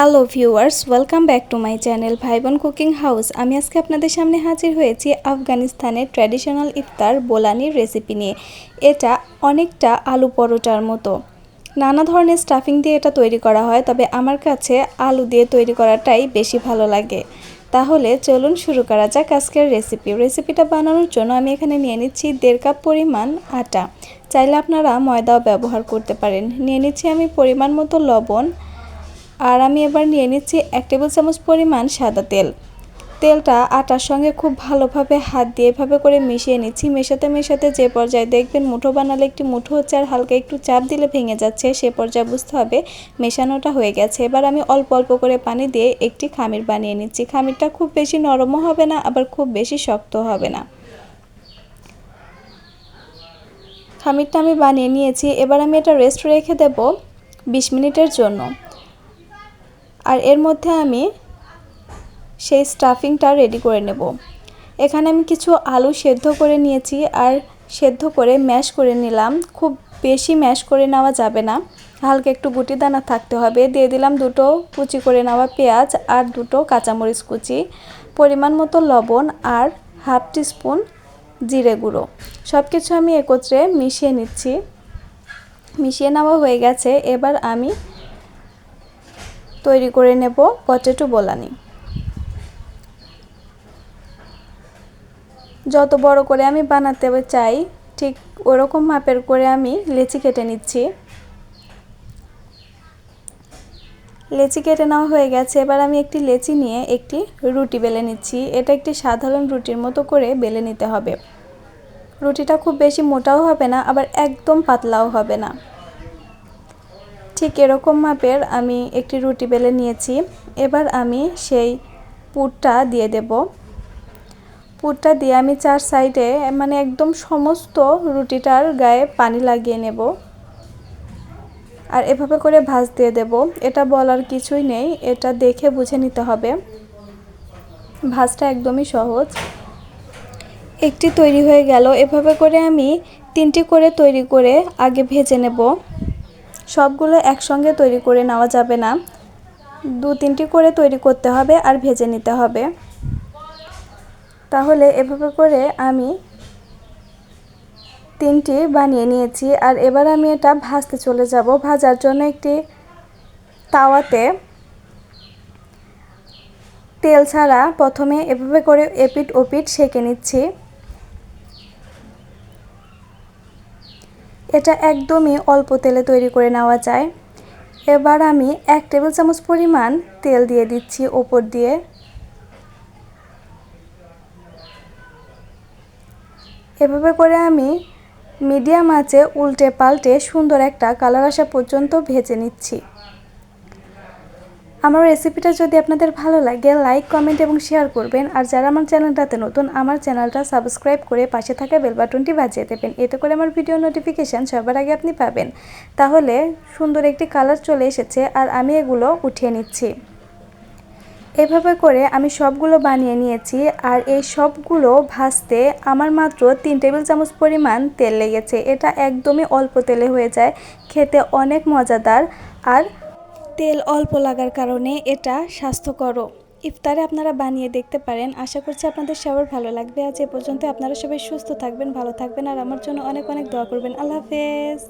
Hello viewers, welcome back to my channel Bhaibon cooking house. আমি আজকে আপনাদের সামনে হাজির হয়েছি আফগানিস্তানের ট্র্যাডিশনাল ইফতার বোলানির রেসিপি নিয়ে। এটা অনেকটা আলু পরোটার মতো। নানা ধরনের স্টাফিং দিয়ে এটা তৈরি করা হয়, তবে আমার কাছে আলু দিয়ে তৈরি করাটাই বেশি ভালো লাগে। তাহলে চলুন শুরু করা যাক আজকের রেসিপি। রেসিপিটা বানানোর জন্য আমি এখানে নিয়ে নিচ্ছি দেড় কাপ পরিমাণ আটা। চাইলে আপনারা ময়দাও ব্যবহার করতে পারেন। নিয়ে নিচ্ছি আমি পরিমাণ মতো লবণ আর আমি এবার নিয়ে নিচ্ছি এক টেবিল চামচ পরিমাণ সাদা তেল। তেলটা আটার সঙ্গে খুব ভালোভাবে হাত দিয়ে এভাবে করে মিশিয়ে নিচ্ছি। মেশাতে মেশাতে যে পর্যায়ে দেখবেন মুঠো বানালে একটি মুঠো হচ্ছে আর হালকা একটু চাপ দিলে ভেঙে যাচ্ছে। সে পর্যায়ে বুঝতে হবে মেশানোটা হয়ে গেছে। এবার আমি অল্প অল্প করে পানি দিয়ে একটি খামির বানিয়ে নিচ্ছি। খামিরটা খুব বেশি নরমও হবে না, আবার খুব বেশি শক্ত হবে না। খামিরটা আমি বানিয়ে নিয়েছি। এবার আমি এটা রেস্ট রেখে দেব বিশ মিনিটের জন্য। আর এর মধ্যে আমি সেই স্টাফিংটা রেডি করে নেব। এখানে আমি কিছু আলু সেদ্ধ করে নিয়েছি আর সেদ্ধ করে ম্যাশ করে নিলাম। খুব বেশি ম্যাশ করে নেওয়া যাবে না। হালকা একটু গুটি দানা থাকতে হবে। দিয়ে দিলাম দুটো কুচি করে নেওয়া পেঁয়াজ আর দুটো কাঁচামরিচ কুচি, পরিমাণ মতো লবণ আর হাফ টিস্পুন জিরে গুঁড়ো। সব কিছু আমি একত্রে মিশিয়ে নিচ্ছি। মিশিয়ে নেওয়া হয়ে গেছে। এবার আমি তৈরি করে নেব পটেটো বোলানি। যত বড় করে আমি বানাতে চাই, ঠিক ওরকম মাপের করে আমি লেচি কেটে নিচ্ছি। লেচি কেটে নেওয়া হয়ে গেছে, এবার আমি একটি লেচি নিয়ে একটি রুটি বেলে নিচ্ছি। এটা একটি সাধারণ রুটির মতো করে বেলে নিতে হবে। রুটিটা খুব বেশি মোটাও হবে না, আবার একদম পাতলাও হবে না। ঠিক এরকম মাপের আমি একটি রুটি বেলে নিয়েছি। এবার আমি সেই পুরটা দিয়ে দেব। পুরটা দিয়ে আমি চার সাইডে মানে একদম সমস্ত রুটিটার গায়ে পানি লাগিয়ে নেব। আর এভাবে করে ভাজ দিয়ে দেব। এটা বলার কিছুই নেই। এটা দেখে বুঝে নিতে হবে। ভাজটা একদমই সহজ। একটি তৈরি হয়ে গেল। এভাবে করে আমি তিনটি করে তৈরি করে আগে ভেজে নেব। সবগুলো একসঙ্গে তৈরি করে নেওয়া যাবে না। দু তিনটি করে তৈরি করতে হবে আর ভেজে নিতে হবে। তাহলে এভাবে করে আমি তিনটি বানিয়ে নিয়েছি আর এবার আমি এটা ভাজতে চলে যাব। ভাজার জন্য একটি তাওয়াতে তেল ছাড়া প্রথমে এভাবে করে এপিট ওপিট সেঁকে নিচ্ছি। এটা একদমই অল্প তেলে তৈরি করে নেওয়া যায়। এবার আমি এক টেবিল চামচ পরিমাণ তেল দিয়ে দিচ্ছি ওপর দিয়ে। এভাবে করে আমি মিডিয়াম আঁচে উল্টে পাল্টে সুন্দর একটা কালার আসা পর্যন্ত ভেজে নিচ্ছি। আমার রেসিপিটা যদি আপনাদের ভালো লাগে লাইক কমেন্ট এবং শেয়ার করবেন। আর যারা আমার চ্যানেলটাতে নতুন, আমার চ্যানেলটা সাবস্ক্রাইব করে পাশে থাকা বেল বাটনটি বাজিয়ে দেবেন। এতে করে আমার ভিডিও নোটিফিকেশান সবার আগে আপনি পাবেন। তাহলে সুন্দর একটি কালার চলে এসেছে আর আমি এগুলো উঠিয়ে নিচ্ছি। এভাবে করে আমি সবগুলো বানিয়ে নিয়েছি আর এই সবগুলো ভাজতে আমার মাত্র তিন টেবিল চামচ পরিমাণ তেল লেগেছে। এটা একদমই অল্প তেলে হয়ে যায়, খেতে অনেক মজাদার আর তেল অল্প লাগার কারণে এটা স্বাস্থ্যকরও। ইফতারে আপনারা বানিয়ে দেখতে পারেন। আশা করছি আপনাদের সবার ভালো লাগবে। আজ এ পর্যন্ত আপনারা সবাই সুস্থ থাকবেন, ভালো থাকবেন। আর আমার জন্য অনেক অনেক দোয়া করবেন। আল্লাহ হাফেজ।